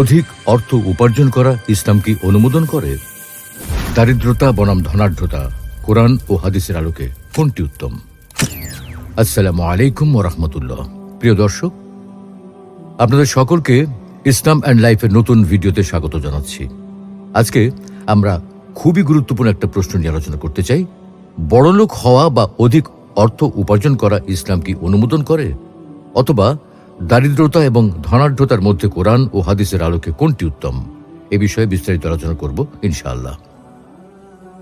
অধিক অর্থ উপার্জন করা ইসলাম কি অনুমোদন করে দারিদ্রতা, বনাম ধনাঢ্যতা, কোরআন ও হাদিসের আলোকে কোনটি উত্তম? আসসালামু আলাইকুম রহমতুল্লাহ। প্রিয় দর্শক, আপনাদের সকলকে ইসলাম অ্যান্ড লাইফের নতুন ভিডিওতে স্বাগত জানাচ্ছি। আজকে আমরা খুবই গুরুত্বপূর্ণ একটা প্রশ্ন নিয়ে আলোচনা করতে চাই। বড়লোক হওয়া বা অধিক অর্থ উপার্জন করা ইসলাম কি অনুমোদন করে, অথবা দারিদ্রতা এবং ধনাঢ্যতার মধ্যে কোরআন ও হাদিসের আলোকে কোনটি উত্তম এ বিষয়ে বিস্তারিত আলোচনা করব ইনশাআল্লাহ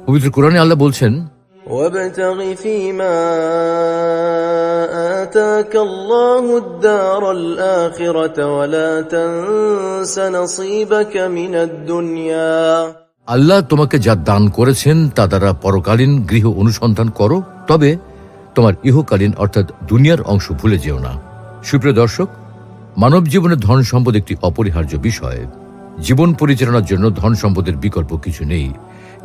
পবিত্র কোরআনে আল্লাহ বলছেন وابتغ فيما آتاك الله الدار الآخرة ولا تنس نصيبك من الدنيا আল্লাহ তোমাকে যা দান করেছেন তা দ্বারা পরকালীন গৃহ অনুসন্ধান করো তবে তোমার ইহকালীন অর্থাৎ দুনিয়ার অংশ ভুলে যেও না সুপ্রিয় দর্শক, মানব জীবনে ধন সম্পদ একটি অপরিহার্য বিষয়। জীবন পরিচালনার জন্য ধন সম্পদের বিকল্প কিছু নেই।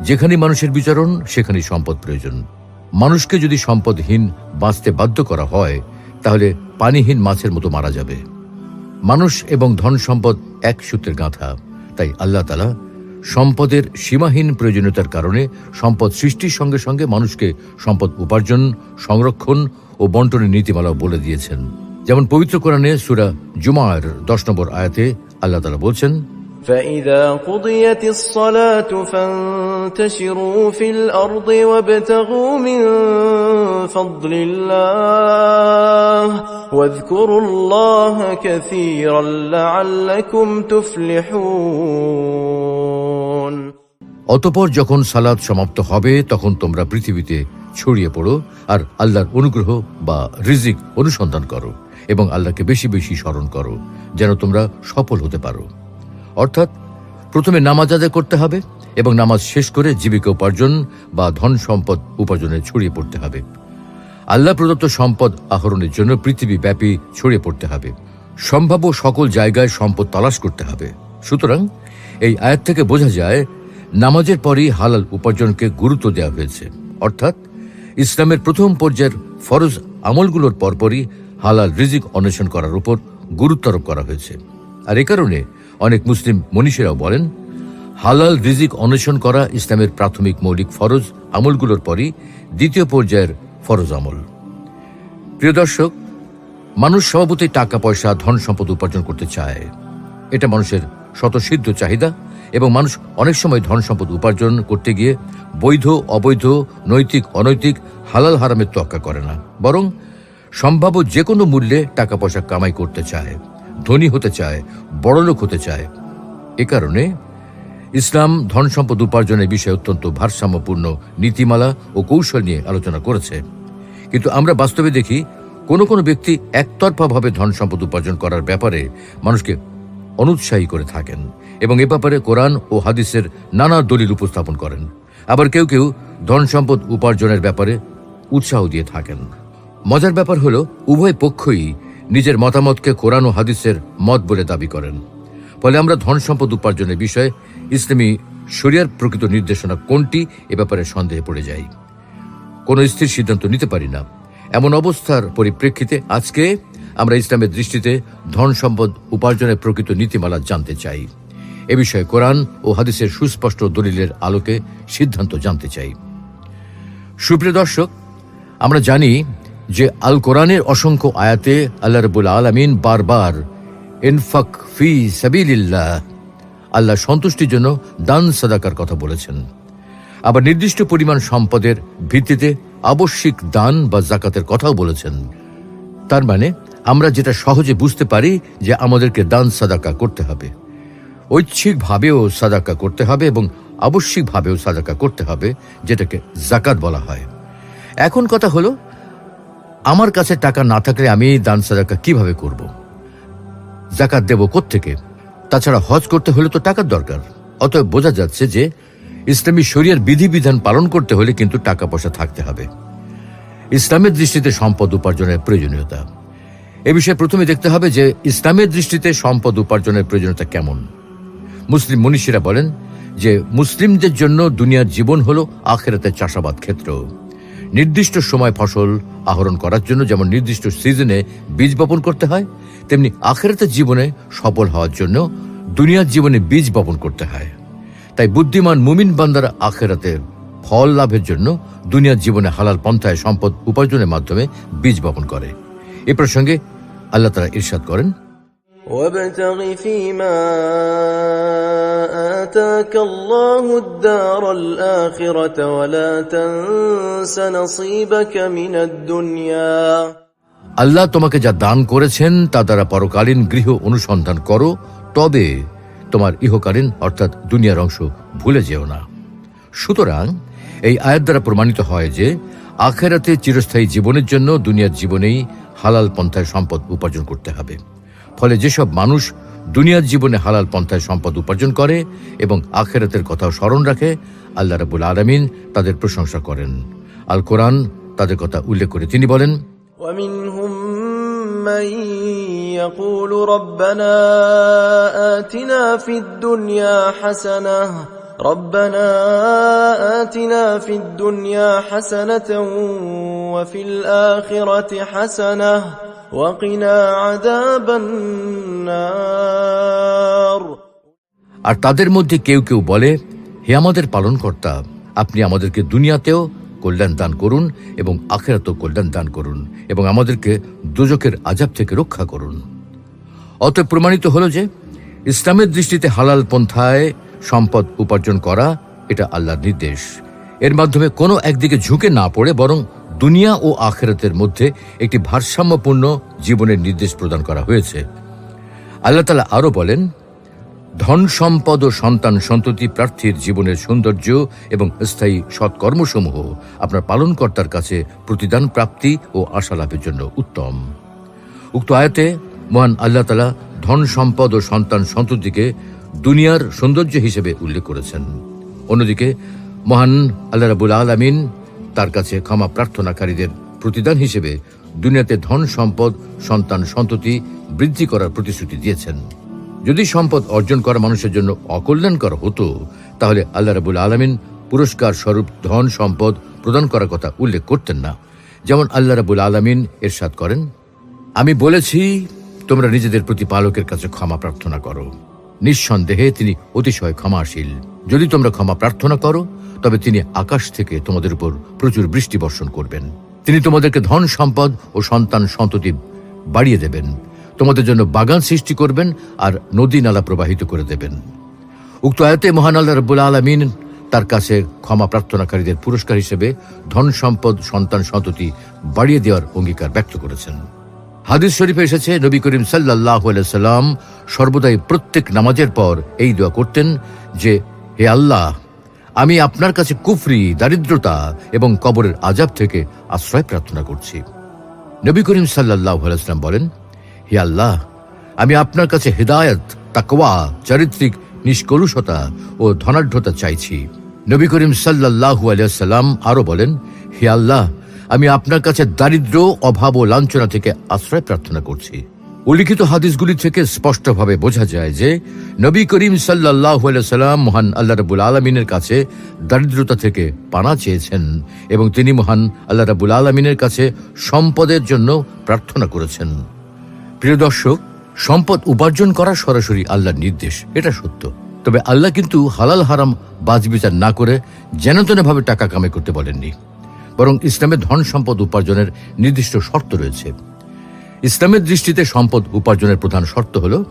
যেখানে মানুষের বিচরণ সেখানে সম্পদ প্রয়োজন। মানুষকে যদি সম্পদহীন বাঁচতে বাধ্য করা হয়, তাহলে পানিহীন মাছের মতো মারা যাবে। মানুষ এবং ধন সম্পদ এক সূত্রের গাঁথা। তাই আল্লাহ তালা সম্পদের সীমাহীন প্রয়োজনীয়তার কারণে সম্পদ সৃষ্টির সঙ্গে সঙ্গে মানুষকে সম্পদ উপার্জন, সংরক্ষণ ও বন্টনের নীতিমালাও বলে দিয়েছেন। যেমন পবিত্র কোরআনে সুরা জুমার দশ নম্বর আয়াতে আল্লাহ তালা বলছেন فإذا قضيت الصلاة فانتشروا في الأرض وابتغوا من فضل الله واذكروا الله كثيرا لعلكم تفلحون অতপর যখন সালাদ সমাপ্ত হবে তখন তোমরা পৃথিবীতে ছড়িয়ে পড়ো আর আল্লাহর অনুগ্রহ বা রিজিক অনুসন্ধান করো এবং আল্লাহকে বেশি বেশি স্মরণ করো, যেন তোমরা সফল হতে পারো। অর্থাৎ, প্রথমে নামাজ আদায় করতে হবে এবং নামাজ শেষ করে জীবিকা উপার্জন বা ধন সম্পদ উপার্জনে ছড়িয়ে পড়তে হবে। আল্লাহ প্রদত্ত সম্পদ আহরণের জন্য পৃথিবী ব্যাপী ছড়িয়ে পড়তে হবে। সম্ভাব্য সকল জায়গায় সম্পদ তালাশ করতে হবে। সুতরাং, এই আয়াত থেকে বোঝা যায়, নামাজের পরই হালাল উপার্জনকে গুরুত্ব দেওয়া হয়েছে। অর্থাৎ, ইসলামের প্রথম পর্যায়ের ফরজ আমলগুলোর পরপরই হালাল রিজিক অন্বেষণ করার উপর গুরুত্ব আরোপ করা হয়েছে। আর এ কারণে অনেক মুসলিম মনীষীরাও বলেন, হালাল রিজিক অন্বেষণ করা ইসলামের প্রাথমিক মৌলিক ফরজ আমলগুলোর পরই দ্বিতীয় পর্যায়ের ফরজ আমল। প্রিয় দর্শক, মানুষ স্বভাবতই টাকা, পয়সা, ধন সম্পদ উপার্জন করতে চায়। এটা মানুষের স্বতঃসিদ্ধ চাহিদা এবং মানুষ অনেক সময় ধন সম্পদ উপার্জন করতে গিয়ে বৈধ, অবৈধ, নৈতিক, অনৈতিক, হালাল, হারামের তোয়াক্কা করে না। বরং সম্ভাব্য যে কোনো মূল্যে টাকা পয়সা কামাই করতে চায়, ধনী হতে চায়, বড়লোক হতে চায়। এ কারণে ইসলাম ধন সম্পদ উপার্জনের বিষয়ে অত্যন্ত ভারসাম্যপূর্ণ নীতিমালা ও কৌশল নিয়ে আলোচনা করেছে। কিন্তু আমরা বাস্তবে দেখি, কোনো কোনো ব্যক্তি একতরফাভাবে ধন সম্পদ উপার্জন করার ব্যাপারে মানুষকে অনুৎসাহী করে থাকেন এবং এ ব্যাপারে কোরআন ও হাদিসের নানা দলিল উপস্থাপন করেন। আবার কেউ কেউ ধন সম্পদ উপার্জনের ব্যাপারে উৎসাহ দিয়ে থাকেন। মজার ব্যাপার হলো, উভয় পক্ষই নিজের মতামতকে কোরআন ও হাদিসের মত বলে দাবি করেন। ফলে আমরা ধন সম্পদ উপার্জনের বিষয়ে ইসলামী শরিয়ার প্রকৃত নির্দেশনা কোনটি এ ব্যাপারে সন্দেহে পড়ে যাই। কোনো স্থির সিদ্ধান্ত নিতে পারি না। এমন অবস্থার পরিপ্রেক্ষিতে আজকে আমরা ইসলামের দৃষ্টিতে ধন সম্পদ উপার্জনের প্রকৃত নীতিমালা জানতে চাই। এ বিষয়ে কোরআন ও হাদিসের সুস্পষ্ট দলিলের আলোকে সিদ্ধান্ত জানতে চাই। সুপ্রিয় দর্শক, আমরা জানি যে আল কোরআনের অসংখ্য আয়াতে আল্লাহ রবুল আলমিন বারবার, ইনফাক ফি সাবিলিল্লাহ আল্লাহ সন্তুষ্টির জন্য দান সাদাকার কথা বলেছেন। আবার নির্দিষ্ট পরিমাণ সম্পদের ভিত্তিতে আবশ্যিক দান বা জাকাতের কথাও বলেছেন। তার মানে আমরা যেটা সহজে বুঝতে পারি যে আমাদেরকে দান সাদাকা করতে হবে। ঐচ্ছিকভাবেও সাদাকা করতে হবে এবং আবশ্যিকভাবেও সাদাকা করতে হবে, যেটাকে জাকাত বলা হয়। এখন কথা হলো আমার কাছে টাকা না থাকলে আমি এই দান সাদাকা কীভাবে করব? জাকাত দেব থেকে তাছাড়া হজ করতে হলে তো টাকার দরকার। অতএব বোঝা যাচ্ছে যে, ইসলামী শরিয়ার বিধিবিধান পালন করতে হলে কিন্তু টাকা পয়সা থাকতে হবে। ইসলামের দৃষ্টিতে সম্পদ উপার্জনের প্রয়োজনীয়তা। এ বিষয়ে প্রথমে দেখতে হবে যে, ইসলামের দৃষ্টিতে সম্পদ উপার্জনের প্রয়োজনীয়তা কেমন? মুসলিম মনীষীরা বলেন যে, মুসলিমদের জন্য দুনিয়ার জীবন হল আখেরাতের চাষাবাদ ক্ষেত্র। নির্দিষ্ট সময় ফসল আহরণ করার জন্য যেমন নির্দিষ্ট সিজনে বীজ বপন করতে হয়, তেমনি আখেরাতের জীবনে সফল হওয়ার জন্য দুনিয়ার জীবনে বীজ বপন করতে হয়। তাই বুদ্ধিমান মুমিন বান্দারা আখেরাতে ফল লাভের জন্য দুনিয়ার জীবনে হালাল পন্থায় সম্পদ উপার্জনের মাধ্যমে বীজ বপন করে। এ প্রসঙ্গে আল্লাহ তারা ইরশাদ করেন وابتغ فيما آتاك الله الدار الآخرة ولا تنس نصيبك من الدنيا আল্লাহ তোমাকে যা দান করেছেন তা দ্বারা পরকালীন গৃহ অনুসন্ধান করো তবে তোমার ইহকালীন অর্থাৎ দুনিয়ার অংশ ভুলে যেও না সুতরাং এই আয়াত দ্বারা প্রমাণিত হয় যে আখেরাতে চিরস্থায়ী জীবনের জন্য দুনিয়ার জীবনেই হালাল পন্থায় সম্পদ উপার্জন করতে হবে ফলে যেসব মানুষ দুনিয়ার জীবনে হালাল পন্থায় সম্পদ উপার্জন করে এবং আখেরাতের কথাও স্মরণ রাখে আল্লাহ রাবুল আলমিন তাদের প্রশংসা করেন আল কোরআন তাদের কথা উল্লেখ করে তিনি বলেন ومنهم من يقول ربنا آتنا في الدنيا حسنة ربنا آتنا في الدنيا حسنة وفي الآخرة حسنة وقنا عذاب النار আর তাদের মধ্যে কেউ কেউ বলে, হে আমাদের পালন পালনকর্তা, আপনি আমাদেরকে দুনিয়াতেও কল্যাণ দান করুন এবং আখেরাতেও কল্যাণ দান করুন এবং আমাদেরকে দুজকের আজাব থেকে রক্ষা করুন। অত প্রমাণিত হলো যে, ইসলামের দৃষ্টিতে হালাল পন্থায় সম্পদ উপার্জন করা এটা আল্লাহর নির্দেশ। এর মাধ্যমে কোনো একদিকে ঝুঁকে না পড়ে বরং দুনিয়া ও আখেরাতের মধ্যে একটি ভারসাম্যপূর্ণ জীবনের নির্দেশ প্রদান করা হয়েছে। আল্লাহ তালা আরও বলেন, ধন সম্পদ ও সন্তান সন্ততি প্রার্থীর জীবনের সৌন্দর্য এবং স্থায়ী সৎকর্মসমূহ আপনার পালনকর্তার কাছে প্রতিদান প্রাপ্তি ও আশা লাভের জন্য উত্তম। উক্ত আয়াতে মহান আল্লাহ তালা ধন সম্পদ ও সন্তান সন্ততিকে দুনিয়ার সৌন্দর্য হিসেবে উল্লেখ করেছেন। অন্যদিকে মহান আল্লাহ রাবুল আলমিন তার কাছে ক্ষমা প্রার্থনাকারীদের প্রতিদান হিসেবে দুনিয়াতে ধন সম্পদ, সন্তান সন্ততি বৃদ্ধি করার প্রতিশ্রুতি দিয়েছেন। যদি সম্পদ অর্জন করা মানুষের জন্য অকল্যাণকর হতো, তাহলে আল্লাহ রাবুল আলমিন পুরস্কার স্বরূপ ধন সম্পদ প্রদান করার কথা উল্লেখ করতেন না। যেমন আল্লাহ রাবুল আলমিন এরশাদ করেন, আমি বলেছি, তোমরা নিজেদের প্রতিপালকের কাছে ক্ষমা প্রার্থনা করো। নিঃসন্দেহে তিনি অতিশয় ক্ষমাশীল। যদি তোমরা ক্ষমা প্রার্থনা করো, তবে তিনি আকাশ থেকে তোমাদের উপর প্রচুর বৃষ্টি বর্ষণ করবেন। তিনি তোমাদেরকে ধন সম্পদ ও সন্তান সন্ততি বাড়িয়ে দেবেন। তোমাদের জন্য বাগান সৃষ্টি করবেন আর নদী নালা প্রবাহিত করে দেবেন। উক্ত আয়তে মহান আল্লাহ রব্বুল আলমিন তার কাছে ক্ষমা প্রার্থনাকারীদের পুরস্কার হিসেবে ধন সম্পদ, সন্তান সন্ততি বাড়িয়ে দেওয়ার অঙ্গীকার ব্যক্ত করেছেন। হাদিস শরীফে এসেছে, নবী করিম সাল্লাহ সাল্লাম সর্বদাই প্রত্যেক নামাজের পর এই দোয়া করতেন যে, হে আল্লাহ, আমি আপনার কাছে কুফরি, দারিদ্রতা এবং কবরের আজাব থেকে আশ্রয় প্রার্থনা করছি। নবী করিম সাল্লাহ সাল্লাম বলেন, হে আল্লাহ, আমি আপনার কাছে হেদায়ত, তাকওয়া, চারিত্রিক নিষ্কলুষতা ও ধনাঢ্যতা চাইছি। নবী করিম সাল্লাহু আলিয়াল্লাম আরও বলেন, হে আল্লাহ আমি আপনার কাছে দারিদ্র অভাব ও লাঞ্ছনা থেকে আশ্রয় প্রার্থনা করছি। উল্লিখিত হাদিসগুলি থেকে স্পষ্টভাবে বোঝা যায় যে, নবী করিম সাল্লাহ সাল্লাম মহান আল্লাহ রবুল আলমিনের কাছে দারিদ্রতা থেকে পানা চেয়েছেন এবং তিনি মহান আল্লাহ রাবুল আলমিনের কাছে সম্পদের জন্য প্রার্থনা করেছেন। প্রিয় দর্শক, সম্পদ উপার্জন করা সরাসরি আল্লাহর নির্দেশ, এটা সত্য। তবে আল্লাহ কিন্তু হালাল হারাম বাজ বিচার না করে যেন টাকা কামাই করতে বলেননি। বরং ইসলামের ধন সম্পদ উপার্জনের নির্দিষ্ট শর্ত রয়েছে। ইসলামের দৃষ্টিতে সম্পদ উপার্জনের প্রধান শর্ত হল,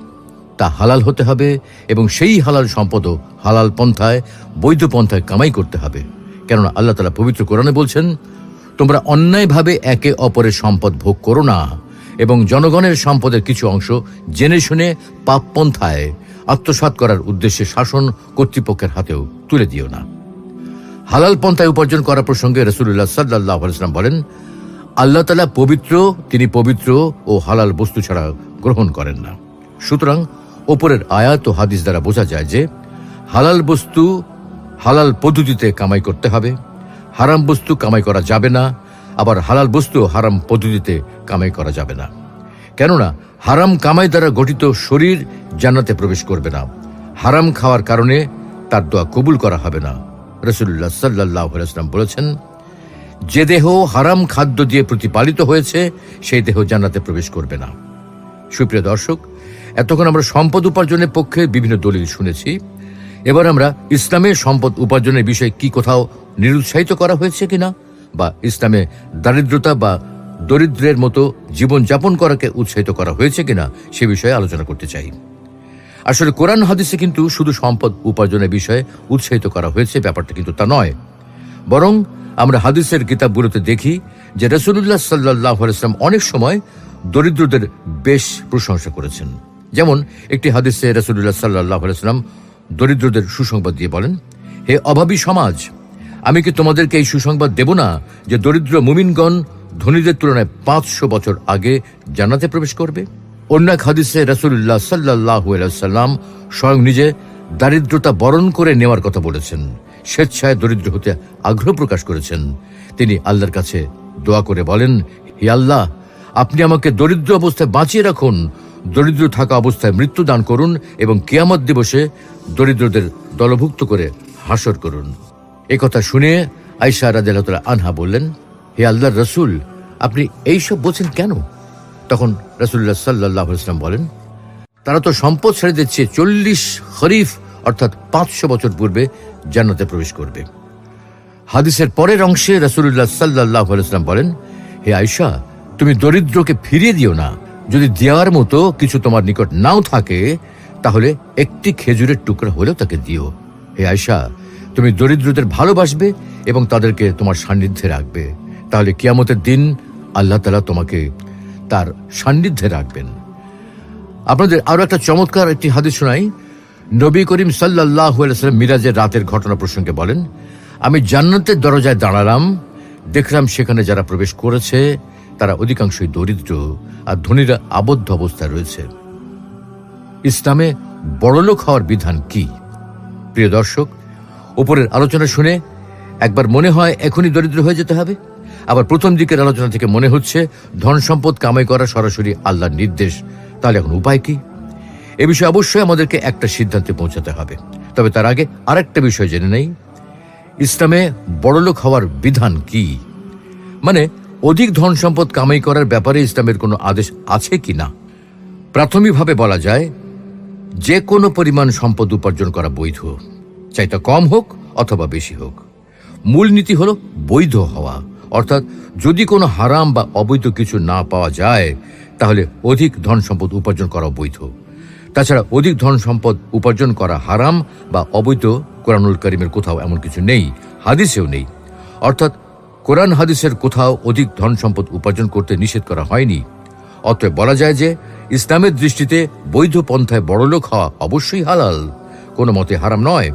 তা হালাল হতে হবে এবং সেই হালাল সম্পদও হালাল পন্থায়, বৈধ পন্থায় কামাই করতে হবে। কেননা আল্লাহ তালা পবিত্র কোরআনে বলছেন, তোমরা অন্যায়ভাবে একে অপরের সম্পদ ভোগ করো না এবং জনগণের সম্পদের কিছু অংশ জেনে শুনে পাপ পন্থায় আত্মসাৎ করার উদ্দেশ্যে শাসন কর্তৃপক্ষের হাতেও তুলে দিও না। হালাল পন্থায় উপার্জন করা প্রসঙ্গে রসুল্লাহ সাল্লাহ আলাইসলাম বলেন, আল্লাহ তালা পবিত্র, তিনি পবিত্র ও হালাল বস্তু ছাড়া গ্রহণ করেন না। সুতরাং ওপরের আয়াত ও হাদিস দ্বারা বোঝা যায় যে, হালাল বস্তু হালাল পদ্ধতিতে কামাই করতে হবে, হারাম বস্তু কামাই করা যাবে না, আবার হালাল বস্তু হারাম পদ্ধতিতে কামাই করা যাবে না। কেননা, হারাম কামাই দ্বারা গঠিত শরীর জান্নাতে প্রবেশ করবে না। হারাম খাওয়ার কারণে তার দোয়া কবুল করা হবে না। রসুল্লাহ সাল্লাহ আলাইসলাম বলেছেন, যে দেহ হারাম খাদ্য দিয়ে প্রতিপালিত হয়েছে, সেই দেহ জান্নাতে প্রবেশ করবে না। সুপ্রিয় দর্শক, এতক্ষণ আমরা সম্পদ উপার্জনের পক্ষে বিভিন্ন দলিল শুনেছি। এবার আমরা ইসলামে সম্পদ উপার্জনের বিষয়ে কি কোথাও নিরুৎসাহিত করা হয়েছে কিনা বা ইসলামে দারিদ্রতা বা দরিদ্রের মতো জীবনযাপন করাকে উৎসাহিত করা হয়েছে কিনা সে বিষয়ে আলোচনা করতে চাই। আসলে কোরআন হাদিসে কিন্তু শুধু সম্পদ উপার্জনের বিষয়ে উৎসাহিত করা হয়েছে, ব্যাপারটা কিন্তু তা নয়। বরং আমরা হাদিসের কিতাবগুলোতে দেখি যে রসুল্লাহ সাল্লাহ আলাইসলাম অনেক সময় দরিদ্রদের বেশ প্রশংসা করেছেন। যেমন একটি হাদিসে রসুল্লাহ সাল্লাহ আলাইসলাম দরিদ্রদের সুসংবাদ দিয়ে বলেন, হে অভাবী সমাজ, আমি কি তোমাদেরকে এই সুসংবাদ দেব না যে দরিদ্র মুমিনগণ ধনীদের তুলনায় পাঁচশো বছর আগে জান্নাতে প্রবেশ করবে? অন্য এক হাদিসে রসুল্লাহ সাল্লাহ সাল্লাম স্বয়ং নিজে দারিদ্রতা বরণ করে নেওয়ার কথা বলেছেন, স্বেচ্ছায় দরিদ্র হতে আগ্রহ প্রকাশ করেছেন। তিনি আল্লাহর কাছে দোয়া করে বলেন, হে আল্লাহ, আপনি আমাকে দরিদ্র অবস্থায় বাঁচিয়ে রাখুন। দরিদ্র থাকা অবস্থায় মৃত্যু দান করুন এবং কেয়ামত দিবসে দরিদ্রদের দলভুক্ত করে হাসর করুন। এ কথা শুনে আইসা রাদিয়াল্লাহু আনহা বললেন, হে আল্লাহর রসুল, আপনি এইসব বলছেন কেন? তখন রসুল্লাহ সাল্লাহ ইসলাম বলেন, তারা তো সম্পদ ছেড়ে দিচ্ছে, চল্লিশ খরিফ, অর্থাৎ পাঁচশো বছর পূর্বে জান্নাতে প্রবেশ করবে। হাদিসের পরের অংশে রসুল্লাহ সাল্লাহ ইসলাম বলেন, হে আয়সা তুমি দরিদ্রকে ফিরিয়ে দিও না। যদি দেওয়ার মতো কিছু তোমার নিকট নাও থাকে, তাহলে একটি খেজুরের টুকরা হলেও তাকে দিও। হে আয়সা তুমি দরিদ্রদের ভালোবাসবে এবং তাদেরকে তোমার সান্নিধ্যে রাখবে। তাহলে কিয়ামতের দিন আল্লাহ তালা তোমাকে তার সান্নিধ্যে রাখবেন। আপনাদের আরও একটা চমৎকার একটি হাদিস শোনাই। নবী করিম সাল্লাহ মিরাজের রাতের ঘটনা প্রসঙ্গে বলেন, আমি জান্নাতের দরজায় দাঁড়ালাম, দেখলাম সেখানে যারা প্রবেশ করেছে, তারা অধিকাংশই দরিদ্র আর ধনীরা আবদ্ধ অবস্থায় রয়েছে। ইসলামে বড়লোক হওয়ার বিধান কি? প্রিয় দর্শক, উপরের আলোচনা শুনে একবার মনে হয় এখনই দরিদ্র হয়ে যেতে হবে। আবার প্রথম দিকের আলোচনা থেকে মনে হচ্ছে ধন সম্পদ কামাই করা সরাসরি আল্লাহর নির্দেশ। তাহলে এখন উপায় কি? এ বিষয়ে অবশ্যই আমাদেরকে একটা সিদ্ধান্তে পৌঁছাতে হবে। তবে তার আগে আরেকটা বিষয় জেনে নেই। ইসলামে বড়লোক হওয়ার বিধান কি? মানে অধিক ধন সম্পদ কামাই করার ব্যাপারে ইসলামের কোনো আদেশ আছে কি না? প্রাথমিকভাবে বলা যায়, যে কোনো পরিমাণ সম্পদ উপার্জন করা বৈধ, চাই তা কম হোক অথবা বেশি হোক। মূল নীতি হলো বৈধ হওয়া। অর্থাৎ যদি কোনো হারাম বা অবৈধ কিছু না পাওয়া যায়, তাহলে অধিক ধন সম্পদ উপার্জন করা বৈধ তাছাড়া অধিক ধন সম্পদ উপার্জন করা হারাম বা অবৈধ কোরআনুল করিমের কোথাও এমন কিছু নেই, হাদিসেও নেই। অর্থাৎ কোরআন হাদিসের কোথাও অধিক ধন সম্পদ উপার্জন করতে নিষেধ করা হয়নি। অতএব বলা যায় যে, ইসলামের দৃষ্টিতে বৈধ পন্থায় বড়লোক হওয়া অবশ্যই হালাল, কোনো মতে হারাম নয়।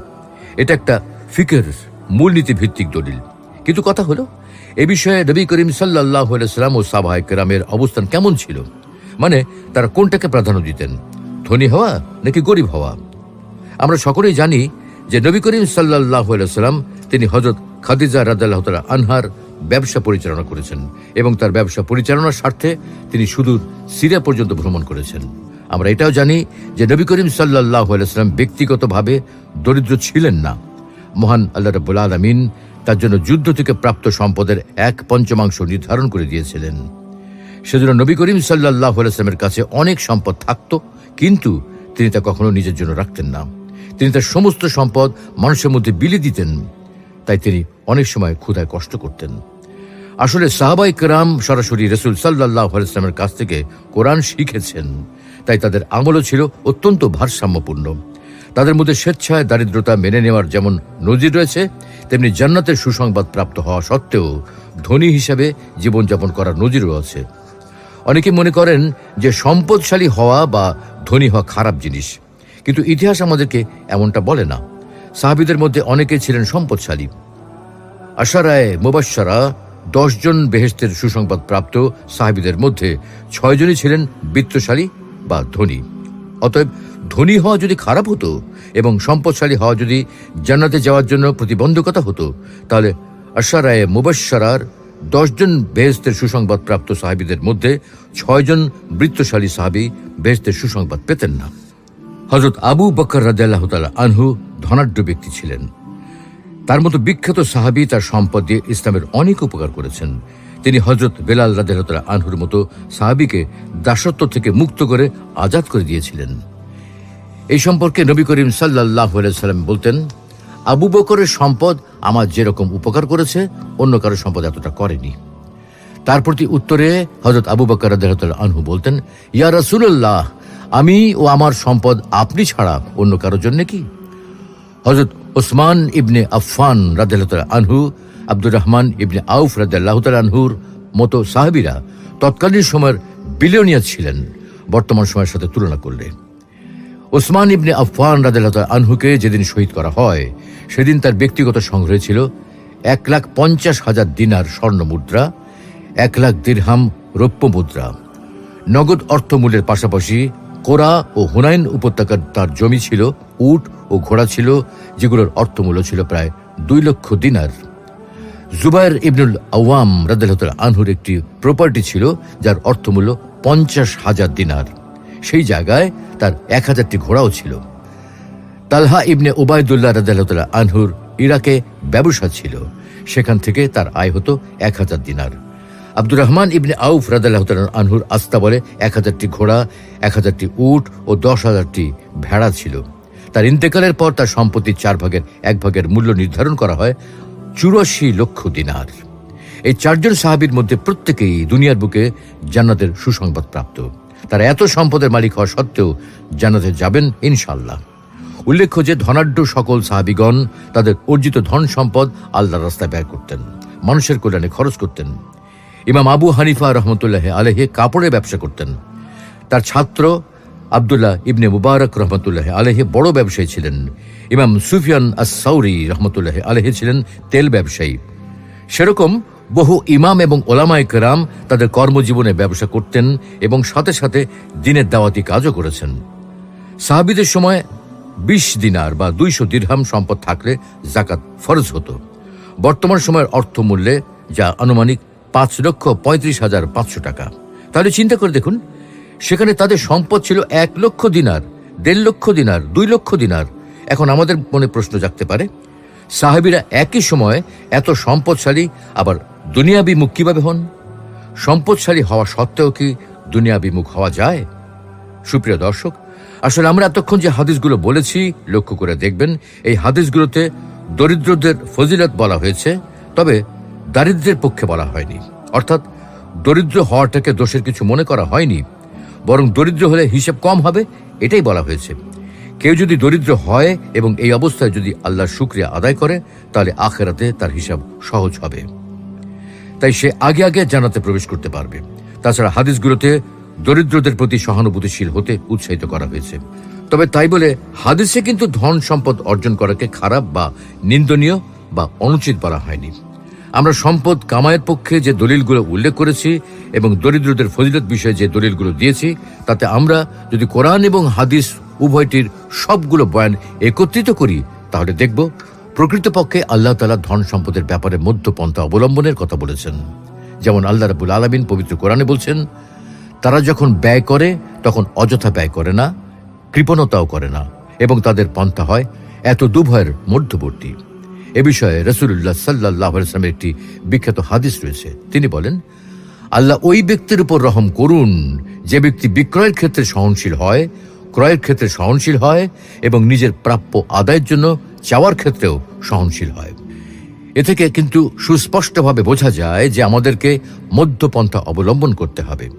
এটা একটা ফিকের মূলনীতি ভিত্তিক দলিল। কিন্তু কথা হলো এ বিষয়ে নবী করিম সাল্লাহ সাল্লাম ও সাবাহায় কেরামের অবস্থান কেমন ছিল? মানে তারা কোনটাকে প্রাধান্য দিতেন? ধনী হওয়া নাকি গরিব হওয়া? আমরা সকলেই জানি যে নবী করিম সাল্লাহ সাল্লাম তিনি হজরত খাদিজা রাদাল্লাহ তালা আনহার ব্যবসা পরিচালনা করেছেন এবং তার ব্যবসা পরিচালনার স্বার্থে তিনি সুদূর সিরিয়া পর্যন্ত ভ্রমণ করেছেন। আমরা এটাও জানি যে নবী করিম সাল্লাহ সাল্লাম ব্যক্তিগতভাবে দরিদ্র ছিলেন না। মহান আল্লাহ রব্বুল আলমিন তার জন্য যুদ্ধ থেকে প্রাপ্ত সম্পদের এক পঞ্চমাংশ নির্ধারণ করে দিয়েছিলেন। সেজন্য নবী করিম সাল্লাহ সাল্লামের কাছে অনেক সম্পদ থাকত, কিন্তু তিনি তা কখনো নিজের জন্য রাখতেন না। তিনি তার সমস্ত সম্পদ মানুষের মধ্যে বিলি দিতেন, তাই তিনি অনেক সময় ক্ষুধায় কষ্ট করতেন। আসলে সাহাবাই কেরাম সরাসরি রসুল সাল্লাহ ইসলামের কাছ থেকে কোরআন শিখেছেন, তাই তাদের আমলও ছিল অত্যন্ত ভারসাম্যপূর্ণ। তাদের মধ্যে স্বেচ্ছায় দারিদ্রতা মেনে নেওয়ার যেমন নজির রয়েছে, তেমনি জান্নাতের সুসংবাদ প্রাপ্ত হওয়া সত্ত্বেও ধনী হিসাবে জীবনযাপন করার নজিরও আছে। অনেকে মনে করেন যে সম্পদশালী হওয়া বা ধনী হওয়া খারাপ জিনিস, কিন্তু ইতিহাস আমাদেরকে এমনটা বলে না। সাহাবিদের মধ্যে অনেকে ছিলেন সম্পদশালী। আশারায় মুবাসারা দশজন বেহেস্তের সুসংবাদ প্রাপ্ত সাহাবিদের মধ্যে ছয়জনই ছিলেন বিত্তশালী বা ধনী। অতএব ধনী হওয়া যদি খারাপ হতো এবং সম্পদশালী হওয়া যদি জান্নাতে যাওয়ার জন্য প্রতিবন্ধকতা হতো, তাহলে আশারায় মুবাসারার দশজন বেহেস্তের সুসংবাদ প্রাপ্ত সাহাবিদের মধ্যে ছয়জন বৃত্তশালী সাহাবি বেহেস্তের সুসংবাদ পেতেন না। হজরত আবু বকর রাজাল্লাহ আনহু ধনাঢ্য ব্যক্তি ছিলেন। তার মতো বিখ্যাত সাহাবি তার সম্পদ দিয়ে ইসলামের অনেক উপকার করেছেন। তিনি হজরত বেলাল রাদেহতলা আনহুর মতো সাহাবিকে দাসত্ব থেকে মুক্ত করে আজাদ করে দিয়েছিলেন। এই সম্পর্কে নবী করিম সাল্লাহ সাল্লাম বলতেন, আবু বকরের সম্পদ আমার যেরকম উপকার করেছে, অন্য কারও সম্পদ এতটা করেনি। তার প্রতি উত্তরে হজরত আবু বকর আনহু বলতেন, ইয়া রাসূলুল্লাহ, আমি ও আমার সম্পদ আপনি ছাড়া অন্য কারোর জন্য কি? হজরত ওসমান ইবনে আফফান রাদিয়াল্লাহু আনহু, আব্দুর রহমান ইবনে আউফ রাদিয়াল্লাহু আনহুর মতো সাহাবীরা তৎকালীন সময়ের বিলিয়নিয়ার ছিলেন, বর্তমান সময়ের সাথে তুলনা করলে। ওসমান ইবনে আফফান রাদিয়াল্লাহু আনহুকে যেদিন শহীদ করা হয়, সেদিন তার ব্যক্তিগত সংগ্রহে ছিল এক লাখ পঞ্চাশ হাজার দিনার স্বর্ণ মুদ্রা, এক লাখ দিরহাম রৌপ্য মুদ্রা। নগদ অর্থমূল্যের পাশাপাশি কোরা ও হুনাইন উপত্যকার তার জমি ছিল, উট ও ঘোড়া ছিল, যেগুলোর অর্থমূল্য ছিল প্রায় দুই লক্ষ দিনার। জুবাইর ইবনুল আওয়াম রাদিয়াল্লাহু আনহুর একটি প্রপার্টি ছিল, যার অর্থমূল্য পঞ্চাশ হাজার দিনার। সেই জায়গায় তার এক হাজারটি ঘোড়াও ছিল। তালহা ইবনে ওবায়দুল্লাহ রাদিয়াল্লাহু আনহুর ইরাকে ব্যবসা ছিল। সেখান থেকে তার আয় হতো এক হাজার দিনার। আব্দুর রহমান ইবনে আউফ রাদাল্লাহ আনহুর আস্তা বলে এক হাজারটি ঘোড়া, এক হাজারটি উট ও দশ হাজারটি ভেড়া ছিল। তার ইন্তেকালের পর তার সম্পত্তির চার ভাগের এক ভাগের মূল্য নির্ধারণ করা হয় চুরাশি লক্ষ দিনার। এই চারজন সাহাবীর মধ্যে প্রত্যেকেই দুনিয়ার বুকে জান্নাতের সুসংবাদ প্রাপ্ত। তারা এত সম্পদের মালিক হওয়া সত্ত্বেও জান্নাতে যাবেন ইনশাল্লাহ উল্লেখ্য যে ধনাঢ্য সকল সাহাবিগণ তাদের অর্জিত ধন সম্পদ আল্লাহর রাস্তায় ব্যয় করতেন, মানুষের কল্যাণে খরচ করতেন। ইমাম আবু হানিফা রহমতুল্লাহ আলহে কাপড়ের ব্যবসা করতেন। তার ছাত্র আবদুল্লাহ ইবনে মুবারক রহমতুল্লাহ আলহে বড় ব্যবসায়ী ছিলেন। ইমাম সুফিয়ান আসাউরি রহমতুল্লাহ আলহে ছিলেন তেল ব্যবসায়ী। সেরকম বহু ইমাম এবং ওলামায় কেরাম তাদের কর্মজীবনে ব্যবসা করতেন এবং সাথে সাথে দিনের দাওয়াতি কাজও করেছেন। সাহাবিদের সময় বিশ দিনার বা দুইশো দিরহাম সম্পদ থাকলে জাকাত ফরজ হতো। বর্তমান সময়ের অর্থমূল্যে যা আনুমানিক পাঁচ লক্ষ পঁয়ত্রিশ হাজার পাঁচশো টাকা। তাহলে চিন্তা করে দেখুন, সেখানে তাদের সম্পদ ছিল এক লক্ষ দিনার, দেড় লক্ষ দিনার, দুই লক্ষ দিনার। এখন আমাদের মনে প্রশ্ন জাগতে পারে, সাহাবিরা একই সময়ে এত সম্পদশালী, আবার দুনিয়াবিমুখ কীভাবে হন? সম্পদশালী হওয়া সত্ত্বেও কি দুনিয়াবিমুখ হওয়া যায়? সুপ্রিয় দর্শক, আসলে আমরা এতক্ষণ যে হাদিসগুলো বলেছি, লক্ষ্য করে দেখবেন, এই হাদিসগুলোতে দরিদ্রদের ফজিলত বলা হয়েছে, তবে দারিদ্রের পক্ষে বলা হয়নি। অর্থাৎ দরিদ্র হওয়াটাকে দোষের কিছু মনে করা হয়নি, বরং দরিদ্র হলে হিসেব কম হবে, এটাই বলা হয়েছে। কেউ যদি দরিদ্র হয় এবং এই অবস্থায় যদি আল্লাহর শুক্রিয়া আদায় করে, তাহলে আখেরাতে তার হিসাব সহজ হবে। তাই সে আগে আগে জানাতে প্রবেশ করতে পারবে। তাছাড়া হাদিসগুলোতে দরিদ্রদের প্রতি সহানুভূতিশীল হতে উৎসাহিত করা হয়েছে। তবে তাই বলে হাদিসে কিন্তু ধন সম্পদ অর্জন করাকে খারাপ বা নিন্দনীয় বা অনুচিত বলা হয়নি। আমরা সম্পদ কামায়ের পক্ষে যে দলিলগুলো উল্লেখ করেছি এবং দরিদ্রদের ফজিলত বিষয়ে যে দলিলগুলো দিয়েছি, তাতে আমরা যদি কোরআন এবং হাদিস উভয়টির সবগুলো বয়ান একত্রিত করি, তাহলে দেখব প্রকৃতপক্ষে আল্লাহ তালা ধন সম্পদের ব্যাপারে মধ্যপন্থা অবলম্বনের কথা বলেছেন। যেমন আল্লাহ রাবুল আলমিন পবিত্র কোরআনে বলছেন, তারা যখন ব্যয় করে, তখন অযথা ব্যয় করে না, কৃপণতাও করে না, এবং তাদের পন্থা হয় এত দুভয়ের মধ্যবর্তী। এ বিষয়ে রসুল্লাহ সাল্লাহ ইসলামের একটি বিখ্যাত হাদিস রয়েছে। তিনি বলেন, আল্লাহ ওই ব্যক্তির উপর রহম করুন, যে ব্যক্তি বিক্রয়ের ক্ষেত্রে সহনশীল হয়, ক্রয়ের ক্ষেত্রে সহনশীল হয়, এবং নিজের প্রাপ্য আদায়ের জন্য চাওয়ার ক্ষেত্রেও সহনশীল হয়। এ থেকে কিন্তু সুস্পষ্টভাবে বোঝা যায় যে আমাদেরকে মধ্যপন্থা অবলম্বন করতে হবে।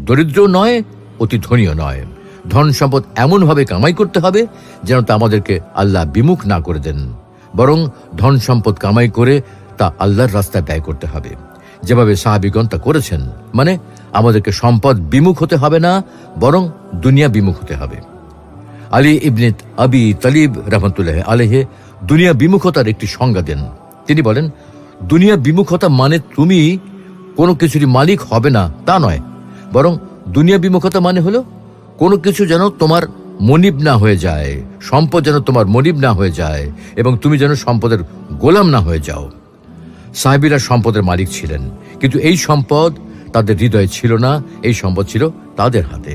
দরিদ্র নয়, অতি ধনীয় নয়। ধন সম্পদ এমনভাবে কামাই করতে হবে যেন তা আমাদেরকে আল্লাহ বিমুখ না করে দেন। বরং ধন সম্পদ কামাই করে তা আল্লাহর রাস্তায় ব্যয় করতে হবে। যেভাবে সাহাবিগণ তা করেছেন মানে আমাদেরকে সম্পদ বিমুখ হতে হবে না, বরং দুনিয়া বিমুখ হতে হবে। আলী ইবনে আবি তালিব রহমতুল্লাহ আলেহে দুনিয়া বিমুখতার একটি সংজ্ঞা দেন। তিনি বলেন, দুনিয়া বিমুখতা মানে তুমি কোনো কিছুরই মালিক হবে না, তা নয়। বরং দুনিয়া বিমুখতা মানে হলো কোনো কিছু যেন তোমার মনিব না হয়ে যায়, সম্পদ যেন তোমার মনিব না হয়ে যায় এবং তুমি যেন সম্পদের গোলাম না হয়ে যাও। সাহেবিরা সম্পদের মালিক ছিলেন, কিন্তু এই সম্পদ তাদের হৃদয়ে ছিল না, এই সম্পদ ছিল তাদের হাতে।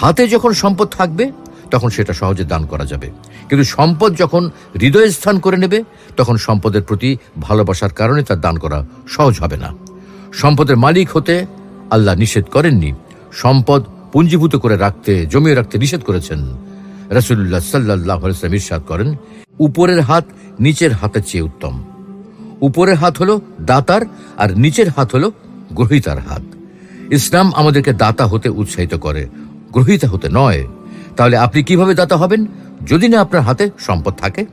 হাতে যখন সম্পদ থাকবে তখন সেটা সহজে দান করা যাবে। কিন্তু সম্পদ যখন হৃদয়ে স্থান করে নেবে, তখন সম্পদের প্রতি ভালোবাসার কারণে তার দান করা সহজ হবে না। সম্পদের মালিক হতে আল্লাহ নিষেধ করেননি। সম্পদ পুঞ্জীভূত করে রাখতে, জমিয়ে রাখতে নিষেধ করেছেন। রসুল্লাহ সাল্লাহ ইসলাম ইরশাদ করেন, উপরের হাত নিচের হাতের চেয়ে উত্তম। উপরের হাত হলো দাতার আর নিচের হাত হলো গ্রহিতার হাত। ইসলাম আমাদেরকে দাতা হতে উৎসাহিত করে, গ্রহিতা হতে নয় তাহলে আপনি কীভাবে দাতা হবেন? যদি না আপনার হাতে সম্পদ থাকে।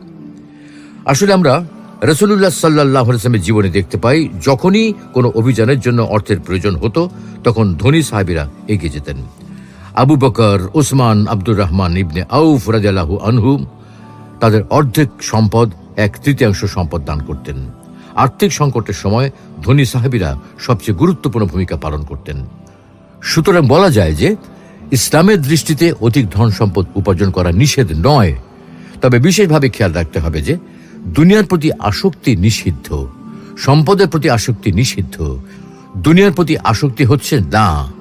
আসলে আমরা রসুল্লাহ সাল্লাহ ইসলামের জীবনে দেখতে পাই, যখনই কোনো অভিযানের জন্য অর্থের প্রয়োজন হতো, তখন ধনী সাহেবেরা এগিয়ে যেতেন। আবু বকর ওসমান আব্দুর রহমান ইবনে আউফ রাজালাহু আনহু তাদের অর্ধেক সম্পদ এক তৃতীয়াংশ সম্পদ দান করতেন। আর্থিক সংকটের সময় ধনী সাহেবেরা সবচেয়ে গুরুত্বপূর্ণ ভূমিকা পালন করতেন। সুতরাং বলা যায় যে ইসলামের দৃষ্টিতে অধিক ধন সম্পদ উপার্জন করা নিষেধ নয়। তবে বিশেষভাবে খেয়াল রাখতে হবে যে, দুনিয়ার প্রতি আসক্তি নিষিদ্ধ, সম্পদের প্রতি আসক্তি নিষিদ্ধ। দুনিয়ার প্রতি আসক্তি হচ্ছে না।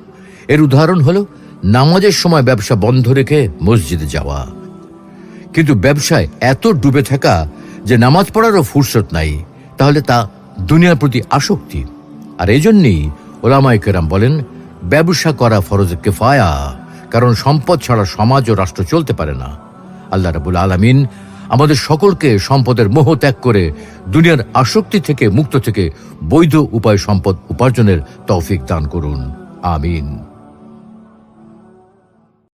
এর উদাহরণ হলো, নামাজের সময় ব্যবসা বন্ধ রেখে মসজিদে যাওয়া। কিন্তু ব্যবসায় এত ডুবে থাকা যে নামাজ পড়ারও ফুরসত নাই, তাহলে তা দুনিয়ার প্রতি আসক্তি। আর এই জন্যই ওলামাই কেরাম বলেন, ব্যবসা করা ফরজ কেফায়া। কারণ সম্পদ ছাড়া সমাজ ও রাষ্ট্র চলতে পারে না। আল্লাহ রাবুল আলমিন আমাদের সকলকে সম্পদের মোহ ত্যাগ করে দুনিয়ার আসক্তি থেকে, মুক্ত থেকে বৈধ উপায় সম্পদ উপার্জনের তৌফিক দান করুন। আমিন।